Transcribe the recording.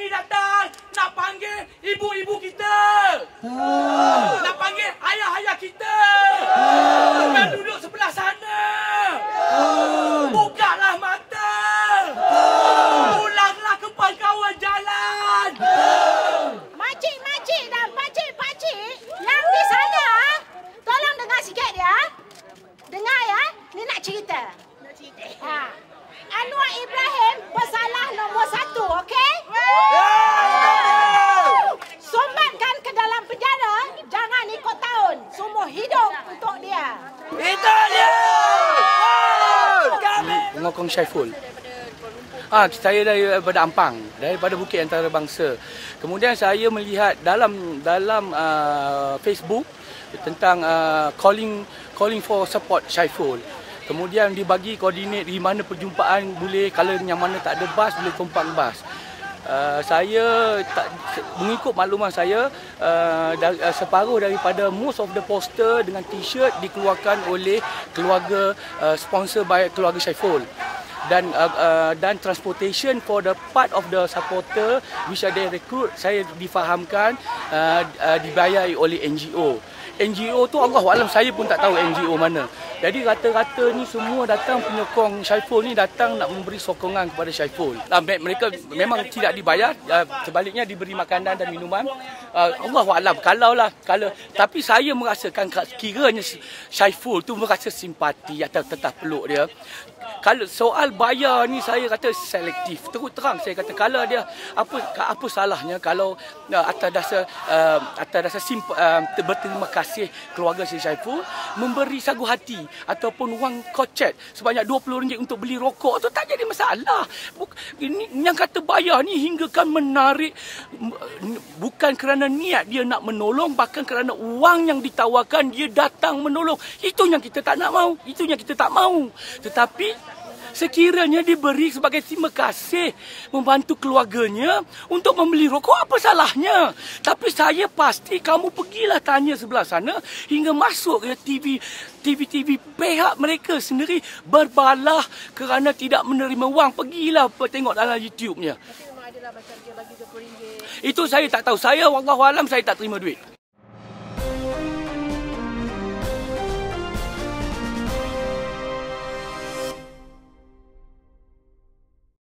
ni datang nak panggil ibu-ibu kita. Ha. Nak panggil ayah-ayah kita. Ah. Ha. Yang duduk sebelah sana. Ha. Bukalah mata. Ha. Pulanglah ke pangkauan jalan. Ha. Makcik, makcik dan pakcik, pakcik. Yang di sana, tolong dengar sikit dia. Dengar ya, ni nak cerita. Pengokong Syaiful. Ah, saya daripada Ampang, daripada Bukit Antarabangsa. Kemudian saya melihat dalam dalam uh, Facebook tentang uh, calling calling for support Syaiful. Kemudian dibagi koordinat di mana perjumpaan boleh kalau yang mana tak ada bas boleh tumpang bas. Uh, saya tak mengikut makluman saya uh, dari, uh, separuh daripada most of the poster dengan t-shirt dikeluarkan oleh keluarga uh, sponsor by keluarga Syaiful dan uh, uh, dan transportation for the part of the supporter which are they recruit saya difahamkan uh, uh, dibayar oleh NGO. NGO tu Allah alam saya pun tak tahu NGO mana. Jadi rata-rata ni semua datang penyokong Syaiful ni datang nak memberi sokongan kepada Syaiful. Uh, mereka memang tidak dibayar, uh, sebaliknya diberi makanan dan minuman. Uh, Allah alam kalau lah kalau tapi saya merasakan kiranya Syaiful tu merasa simpati atau tetap peluk dia. Kalau soal bayar ni saya kata selektif. Terus terang saya kata kalau dia apa apa salahnya kalau uh, atas dasar uh, atas dasar simp, uh, berterima kasih keluarga Syaiful memberi sagu hati ataupun wang kocet sebanyak RM20 untuk beli rokok tu tak jadi masalah. Buk, ini yang kata bayar ni hinggakan menarik bukan kerana niat dia nak menolong bahkan kerana wang yang ditawarkan dia datang menolong. Itu yang kita tak nak mau. Itu yang kita tak mau. Tetapi sekiranya diberi sebagai terima kasih membantu keluarganya untuk membeli rokok apa salahnya? Tapi saya pasti kamu pergilah tanya sebelah sana hingga masuk ke TV TV-TV pihak mereka sendiri berbalah kerana tidak menerima wang. Pergilah tengok dalam YouTube-nya. Itu saya tak tahu. Saya wallahualam saya tak terima duit